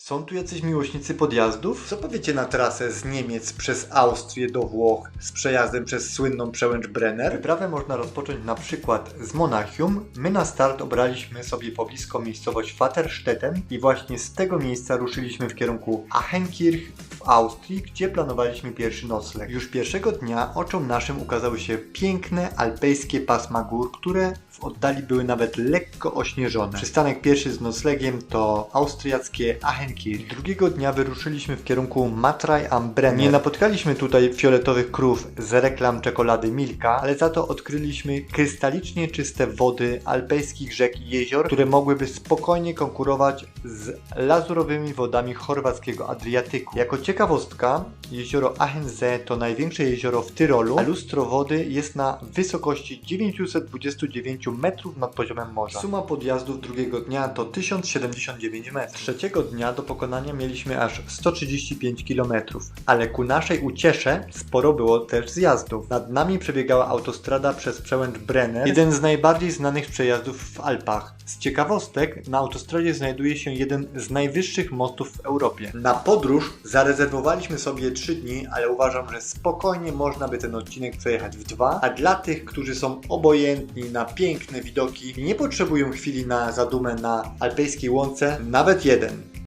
Są tu jacyś miłośnicy podjazdów? Co powiecie na trasę z Niemiec przez Austrię do Włoch z przejazdem przez słynną przełęcz Brenner? Wyprawę można rozpocząć na przykład z Monachium. My na start obraliśmy sobie poblisko miejscowość Vaterstetten i właśnie z tego miejsca ruszyliśmy w kierunku Achenkirch Austrii, gdzie planowaliśmy pierwszy nocleg. Już pierwszego dnia oczom naszym ukazały się piękne alpejskie pasma gór, które w oddali były nawet lekko ośnieżone. Przystanek pierwszy z noclegiem to austriackie Achenkirch. Drugiego dnia wyruszyliśmy w kierunku Matraj am Brenner. Nie napotkaliśmy tutaj fioletowych krów z reklam czekolady Milka, ale za to odkryliśmy krystalicznie czyste wody alpejskich rzek i jezior, które mogłyby spokojnie konkurować z lazurowymi wodami chorwackiego Adriatyku. Jako ciekawostka, jezioro Achensee to największe jezioro w Tyrolu, a lustro wody jest na wysokości 929 metrów nad poziomem morza. Suma podjazdów drugiego dnia to 1079 metrów. Trzeciego dnia do pokonania mieliśmy aż 135 km, ale ku naszej uciesze sporo było też zjazdów. Nad nami przebiegała autostrada przez przełęcz Brenner, jeden z najbardziej znanych przejazdów w Alpach. Z ciekawostek, na autostradzie znajduje się jeden z najwyższych mostów w Europie. Na podróż zarezerwowaliśmy sobie 3 dni, ale uważam, że spokojnie można by ten odcinek przejechać w dwa, a dla tych, którzy są obojętni na piękne widoki i nie potrzebują chwili na zadumę na alpejskiej łące, nawet jeden.